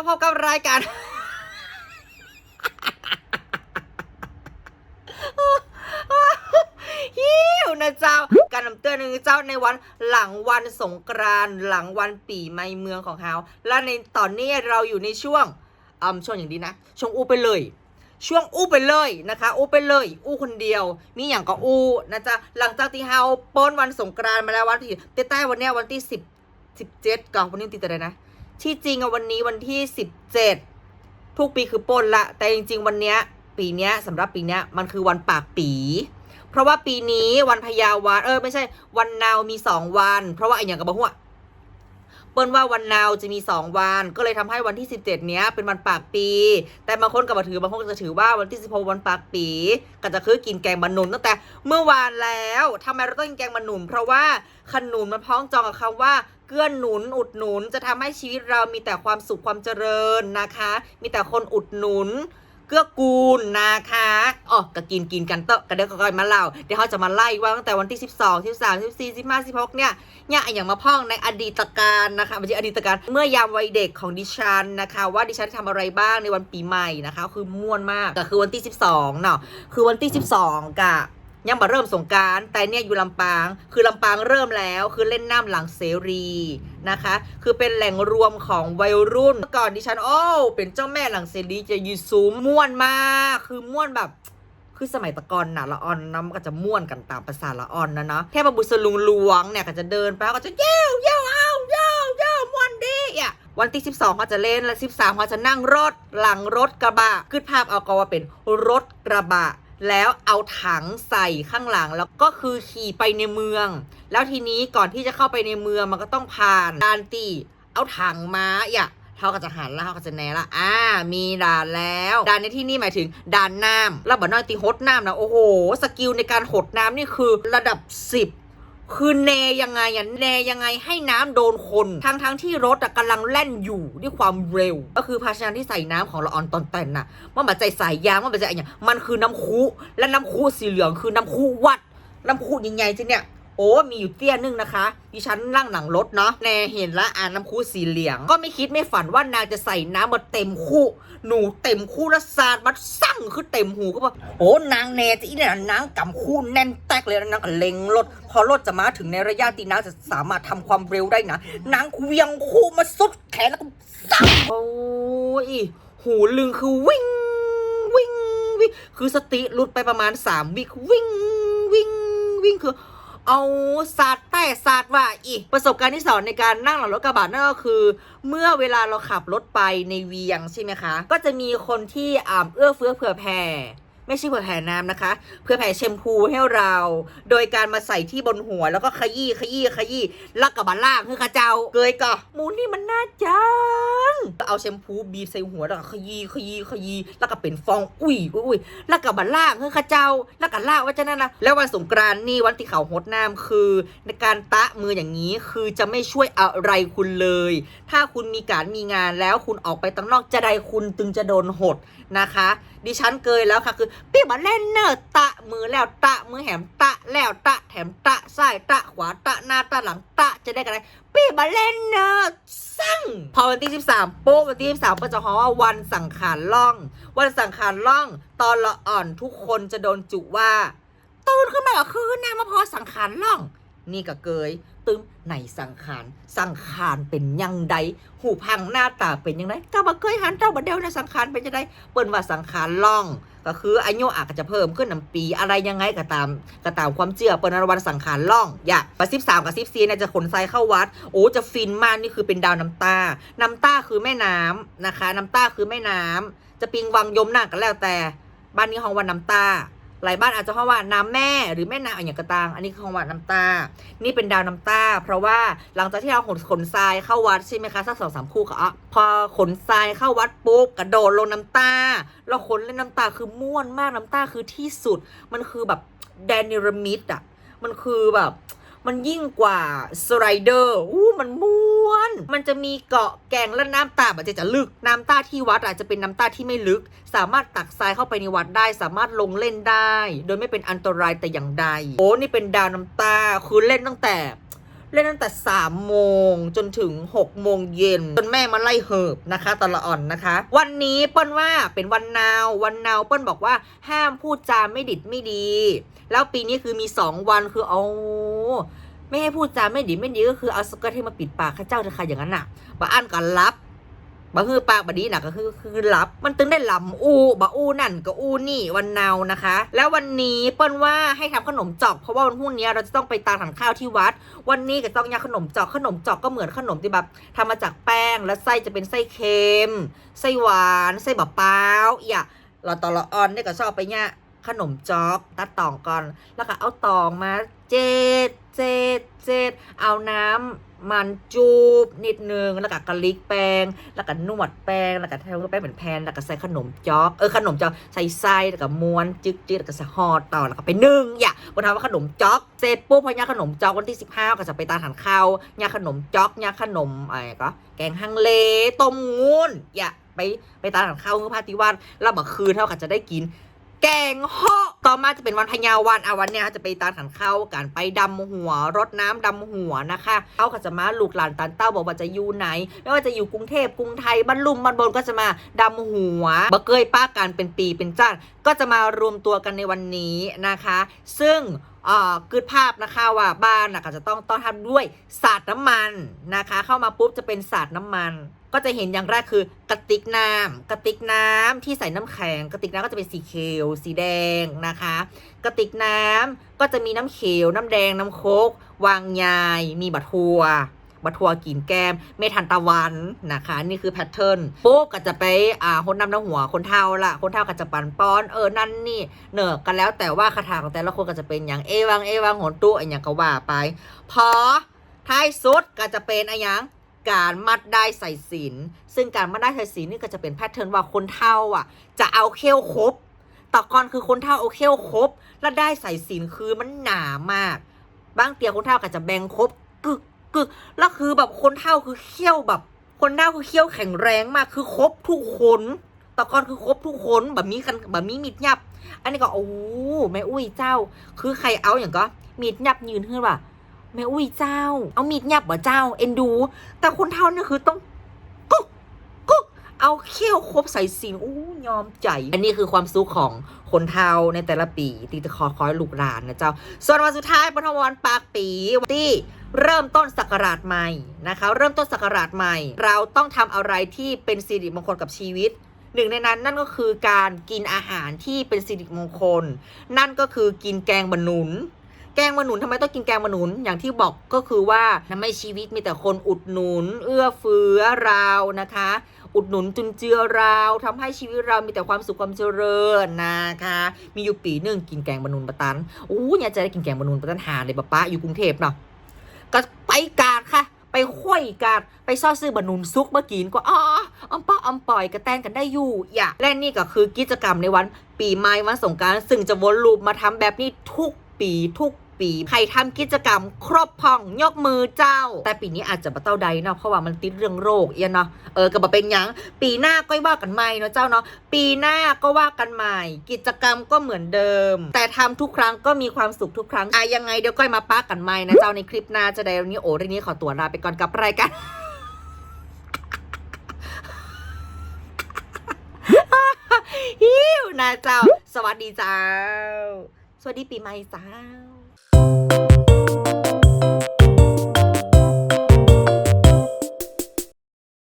มาพบกับรายการฮิวนะเจ้า การนำเตือนหนึ่งเจ้าในวันหลังวันสงกรานต์หลังวันปีใหม่เมืองของเฮาและในตอนนี้เราอยู่ในช่วงอืมช่วงอย่างดีนะช่วงอู้ไปเลย ช่วงอู้ไปเลยนะคะ อู้ไปเลย อู้คนเดียว มีอย่างก็อู้นะจ๊ะหลังจากที่เฮาป้นวันสงกรานต์มาแล้ววันที่ใต้ๆวันเนี้ยวันที่สิบสิบเจ็ดก่อนวันนี้ติดอะไรนะ ที่จริงอะวันนี้วันที่สิบเจ็ดทุกปีคือปนละ แต่จริง ๆ วันเนี้ยปีเนี้ยสำหรับปีเนี้ยมันคือวันปากปี เพราะว่าปีนี้วันพญาวานเออไม่ใช่ วันนาวมีสองวัน เพราะว่าไอ้อย่างกับหัวเปิ้นว่าวันนาวจะมีสองวัน ก็เลยทำให้วันที่ 17 เนี้ยเป็นวันปากปี แต่บางคนก็มาถือบางคนก็จะถือว่าวันที่ 16 วันปากปี ก็จะคือกินแกงบะหนุนตั้งแต่เมื่อวานแล้วทำไมเราต้องกินแกงบะหนุนเพราะว่าขนุนมันพ้องจองกับคำว่า เกื้อนหนุนอุดหนุน จะทำให้ชีวิตเรามีแต่ความสุขความเจริญนะคะ มีแต่คนอุดหนุนเกื้อกูลนะคะอ๋อก็กินกินกันเตอะกันเดี๋ยวก็ค่อยมาเล่า เดี๋ยวเขาจะมาไล่ว่าตั้งแต่วันที่ 12 13 14 15 16เนี่ย เนี่ยอย่างมาพ่องในอดีตการนะคะไม่ใช่อดีตการ เมื่อยามวัยเด็กของดิฉันนะคะ ว่าดิฉันทำอะไรบ้างในวันปีใหม่นะคะ คือม่วนมาก ก็คือวันที่ 12 เนาะ คือวันที่ 12กะ ยังมาเริ่มสงการแต่เนี่ยอยู่ลำปาง คือลำปางเริ่มแล้วคือเล่นน้ำหลังเสรีนะคะ คือเป็นแหล่งรวมของวัยรุ่นเมื่อก่อนดิฉันโอ้เป็นเจ้าแม่หลังเสรีจะยืนซูมม่วนมากคือม่วนแบบคือสมัยตะกอนน่ะละออนน้ำก็จะม่วนกันตามภาษาละออนนะเนาะแค่มาบุษลุงหลวงเนี่ยก็จะเดินไปก็จะเย้วเย้วเอาเย้วเย้วม่วนดีอะวันที่ 12เขาจะเล่นและ 13เขาจะนั่งรถหลังรถกระบะขึ้นภาพเอาก็ว่าเป็นรถกระบะ แล้วเอาถังใส่ข้างหลังแล้วก็คือขี่ไปในเมือง แล้วทีนี้ก่อนที่จะเข้าไปในเมืองมันก็ต้องผ่านด่านตีเอาถังมาอย่าเขาก็จะหันแล้วเขาก็จะแนละอ่า มีด่านแล้ว ด่านในที่นี่หมายถึงด่านน้ำแล้วบัน้อยตีหดน้ำนะโอ้โห สกิลในการหดน้ำนี่คือระดับ 10 คือแนยังไงอะแนยังไงให้น้ำโดนคน ทั้งทั้งๆที่รถอะกำลังแล่นอยู่ด้วยความเร็ว ก็คือภาชนะที่ใส่น้ำของละออนตอนแต่นน่ะว่ามันใจใส่ยางว่ามันใจอะไรอย่างมันคือน้ำคุและน้ำคุสีเหลืองคือน้ำคุวัด น้ำคุใหญ่ๆที่เนี่ย อ้มีอยู่เตี้ยนึงนะคะดิฉันนั่งหลังรถเนาะแน่เห็นละอ่านน้ำคู่สีเหลือง ก็ไม่คิดไม่ฝันว่านางจะใส่น้ำมาเต็มคู่ หนูเต็มคู่ละสาดมาสั่งคือเต็มหูก็บอกโอ้นางแน่จะอีเนี่ยนางกำคู่แน่นแตกเลยนะนางเล็งรถ พอรถจะมาถึงในระยะที่นางจะสามารถทำความเร็วได้นะนางเวียงคู่มาสุดแขนแล้วก็สั่งโอ้ยหูลึงคือวิ่งวิ่งวิ่งคือสติหลุดไปประมาณ3วิวิ่งวิ่งวิ่งคือ เอาศาสตร์แต่ศาสตร์ว่าอีกประสบการณ์ที่สอนในการนั่งหลังรถกระบะนั่นก็คือ เมื่อเวลาเราขับรถไปในเวียงใช่ไหมคะ ก็จะมีคนที่อ่าเอื้อเฟื้อเผื่อแผ่ ไม่ใช่เผื่อแผ่น้ำนะคะ เพื่อแผ่แชมพูให้เรา โดยการมาใส่ที่บนหัวแล้วก็ขยี้ขยี้ขยี้ล้วกับบาล่างคือข้าเจ้าเกยก่อหมูนี่มันน่าจังเอาแชมพูบีบใส่หัวแล้วก็ขยี้ขยี้ขยี้แล้วก็เป็นฟองอุ้ยอุ้ยล้วกับบาล่างคือข้าเจ้าล้วก็ล่าว่าจะนั่นนะแล้ววันสงกรานนี่วันที่เขาหดน้ำคือในการตะมืออย่างนี้คือจะไม่ช่วยอะไรคุณเลย ถ้าคุณมีการมีงานแล้วคุณออกไปตั้งนอกจะใดคุณตึงจะโดนหด นะคะ ดิฉันเกยแล้วค่ะคือเปี้มาเล่นเนอร์ตะมือแล้วตะมือแหมตะแล้วตะแถมตะซ้ายตะขวาตะหน้าตะหลังตะจะได้กันไรเปี้มาเล่นเนอร์สั่งพอวันที่ 13 โป๊ะวันที่ 13ก็จะฮอว่าวันสังขารล่อง วันสังขารล่อง ตอนละอ่อนทุกคนจะโดนจุว่าตื่นขึ้นมาก็คือนางมาพอสังขารล่อง นี่ก็เกยตึมในสังขาร สังขารเป็นยังไดหูพังหน้าตาเป็นยังไงก็บ่เคยหันเจ้าบ่เดียวในสังขารเป็นยังไงเปิ้นว่าสังขารล่อง ก็คืออายุอาจจะเพิ่มขึ้นนำปีอะไรยังไงก็ตามก็ตามความเชื่อเปิ้นว่าวันสังขารล่อง อย่าประสิบสามกับสิบสี่เนี่ยจะขนทรายเข้าวัด โอ้จะฟินมากนี่คือเป็นดาวน้ำตา น้ำตาคือแม่น้ำนะคะ น้ำตาคือแม่น้ำจะปิงวังยมหน้ากันแล้วแต่ บ้านนี้ห้องวันน้ำตา หลายบ้านอาจจะเข้าว่าน้ำแม่หรือแม่น้ำอย่างกระตางอันนี้คือของวัดน้ำตา นี่เป็นดาวน้ำตา เพราะว่าหลังจากที่เราขนขนทรายเข้าวัดใช่ไหมคะสักสองสามคู่ก็อะพอขนทรายเข้าวัดปุ๊บกระโดดลงน้ำตา เราขนเล่นน้ำตาคือม่วนมากน้ำตาคือที่สุด มันคือแบบแดนิรมิดอะมันคือแบบ มันยิ่งกว่าสไลเดอร์อู้มันม้วน มันจะมีเกาะแก่งและน้ำตาแบบจะจะลึก น้ำตาที่วัดอาจจะเป็นน้ำตาที่ไม่ลึก สามารถตักทรายเข้าไปในวัดได้ สามารถลงเล่นได้ โดยไม่เป็นอันตรายแต่อย่างใด โอ้นี่เป็นดาวน้ำตา คือเล่นตั้งแต่ เล่นตั้งแต่สามโมงจนถึงหกโมงเย็นจนแม่มาไล่เหิบนะคะตอนละอ่อนนะคะ วันนี้เปิ้ลว่าเป็นวันนาว วันนาวเปิ้ลบอกว่าห้ามพูดจาไม่ดิดไม่ดี แล้วปีนี้คือมีสองวันคือเอาไม่ให้พูดจาไม่ดีไม่ดีก็คือเอาสเกิร์ตให้มาปิดปากข้าเจ้าเถอะค่ะอย่างนั้นน่ะบาอันกันรับ บ่คือปากบดีนะก็คือคือรับ มันตึงได้ลำอูบ่อูนั่นก็อูนี่วันเนานะคะ แล้ววันนี้เปิ้ลว่าให้ทำขนมจอกเพราะว่าวันพรุ่งนี้เราจะต้องไปตามทานข้าวที่วัด วันนี้ก็ต้องยาขนมจอกขนมจอกก็เหมือนขนมที่แบบทำมาจากแป้งแล้วไส้จะเป็นไส้เค็มไส้หวานไส้บะเปล่าอย่าเราตอละออนเนี่ยก็ชอบไปเนี่ย ขนมจ๊อกตัดตองก่อน แล้วก็เอาตองมาเจ็ดเจ็ดเจ็ดเอาน้ำมันจูบนิดนึง แล้วก็กะลิกแป้ง แล้วก็นวดแป้ง แล้วก็ทำแป้งเป็นแผ่นแล้วก็ใส่ขนมจอก เออขนมจอกใส่ไส้แล้วก็ม้วนจึ๊กจึ๊กแล้วก็ใส่ห่อต่อแล้วก็ไปนึ่งอย่าวันทำว่าขนมจอก เสร็จปุ๊บพอยาขนมจอกวันที่15ก็จะไปตามทานข้าวยาขนมจอกยาขนมอะไรก็ แกงฮังเลต้มงูนอย่าไปไปตามทานข้าวเพื่อพาติวันแล้วบักคืนเท่ากับจะได้กิน แกงฮอกต่อมาจะเป็นวันพญาวันอาวันเนี่ยจะไปตามขันเข้ากันไปดำหัวรดน้ำดำหัวนะคะเขาก็จะมาลูกหลานตันเต้าบอกว่าจะอยู่ไหนไม่ว่าจะอยู่กรุงเทพกรุงไทยบ้านลุ่มบ้านบนก็จะมาดำหัวบะเกยป้ากันเป็นปีเป็นจ้านก็จะมารวมตัวกันในวันนี้นะคะ ซึ่ง กึดภาพนะคะว่าบ้านนะก็จะต้องต้อนรับด้วยสาดน้ำมันนะคะ เข้ามาปุ๊บจะเป็นสาดน้ำมัน ก็จะเห็นอย่างแรกคือกระติกน้ำกระติกน้ำที่ใส่น้ำแข็งกระติกน้ำก็จะเป็นสีเขียวสีแดงนะคะ กระติกน้ำก็จะมีน้ำเขียวน้ำแดงน้ำโคกวางยาย มีบัตทัว บัทัวกินแก้ม เมทันตะวันนะคะ นี่คือแพทเทิร์นปุ๊บก็จะไปอ่าคนนำน้ำหัวคนเท่าละคนเท่าก็จะปันป้อนเออนั่นนี่เนอะกันแล้วแต่ว่าคาถาของแต่ละคนก็จะเป็นอย่างเอวังเอวังหนตู้อะไรอย่างก็ว่าไป พอท้ายสุดก็จะเป็นอะไรอย่างการมัดได้ใส่สินซึ่งการมัดได้ใส่สินนี่ก็จะเป็นแพทเทิร์นว่าคนเท่าอะ จะเอาเขี้ยวครบต่อก่อนคือคนเท่าเอาเขี้ยวครบ แล้วได้ใส่สินคือมันหนามาก บางเตียคนเท่าก็จะแบ่งครบกึก กึกแล้วคือแบบคนเท่าคือเขี้ยวแบบ คนเท่าคือเขี้ยวแข็งแรงมากคือครบทุกคนต่อก่อนคือครบทุกคนแบบมีกันแบบมีมิดยับ อันนี้ก็โอ้แม่อุ้ยเจ้า คือใครเอาอย่างก็มีดยับยืนขึ้นว่าแม่อุ้ยเจ้า เอามีดยับเหรอเจ้า เอ็นดู แต่คนเท่านี่คือต้องกุ๊กกุ๊กเอาเขี้ยวครบใส่สินอู้ยอมใจ อันนี้คือความสุขของคนเท่าในแต่ละปีที่จะคอคอยลูกหลานนะเจ้า ส่วนวันสุดท้ายปฐมวันปากปีวันที่ เริ่มต้นศักราชใหม่นะคะ เริ่มต้นศักราชใหม่ เราต้องทำอะไรที่เป็นสิริมงคลกับชีวิตหนึ่งในนั้นนั่นก็คือการกินอาหารที่เป็นสิริมงคล นั่นก็คือกินแกงบะหนุน แกงบะหนุนทำไมต้องกินแกงบะหนุนอย่างที่บอกก็คือว่าทำให้ชีวิตมีแต่คนอุดหนุน เอื้อเฟื้อเรานะคะ อุดหนุนจุนเจือเราทำให้ชีวิตเรามีแต่ความสุขความเจริญนะคะ มีอยู่ปีหนึ่งกินแกงบะหนุนปะตันอู้อยากจะได้กินแกงบะหนุนปะตันหาเลยปะปะอยู่กรุงเทพเนาะ ก็ไปกาดค่ะ ไปค่อยกาดไปซ่อซื้อบะนุนซุกเมื่อกินก็อ๋ออมป้าอมปล่อยกระแตงกันได้อยู่ อย่าและนี่ก็คือกิจกรรมในวัน ปีใหม่วันสงการซึ่งจะวนลูปมาทำแบบนี้ทุกปีทุก ปี ใครทำกิจกรรม ครบพ่องยกมือเจ้า แต่ปีนี้อาจจะมาเต้าใดเนาะเพราะว่ามันติดเรื่องโรคเอียนเนาะเออก็บอเป็นยังปีหน้าก็ว่ากันใหม่เนาะเจ้าเนาะปีหน้าก็ว่ากันใหม่ กิจกรรมก็เหมือนเดิม แต่ทำทุกครั้งก็มีความสุขทุกครั้งอะยังไงเดี๋ยวก้อยมาป้ากันใหม่นะเจ้าในคลิปหน้าจะได้วันนี้โอ้เรื่องนี้ขอตัวลาไปก่อนกับรายการฮิวนะเจ้า สวัสดีเจ้า สวัสดีปีใหม่เจ้า